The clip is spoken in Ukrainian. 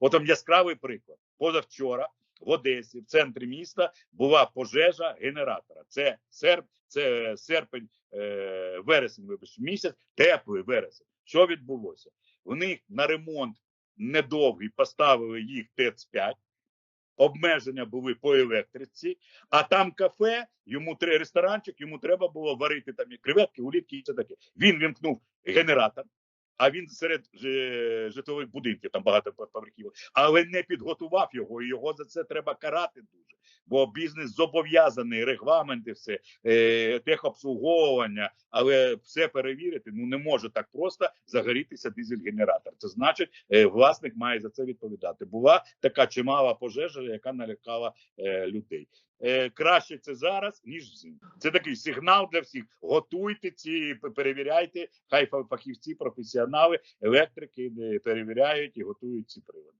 От там яскравий приклад. Позавчора в Одесі, в центрі міста, була пожежа генератора. Це серп, це серпень, е, вересень, вибач, місяць, теплий вересень. Що відбулося? Вони на ремонт недовгий поставили їх ТЕЦ-5, обмеження були по електриці, а там кафе, йому три ресторанчик, йому треба було варити там креветки, улітки і все таке. Він вімкнув генератор, а він серед е, житлових будинків, там багато поверхів, але не підготував його, і його за це треба карати. Бо бізнес зобов'язаний, регламенти, все е, техобслуговування, але все перевірити ну не може так просто загорітися дизель-генератор. Це значить, е, власник має за це відповідати. Була така чимала пожежа, яка налякала е, людей. Е, краще це зараз ніж взимку. Це такий сигнал для всіх. Готуйте ці, перевіряйте. Хай фахівці, професіонали, електрики е, перевіряють і готують ці прилади.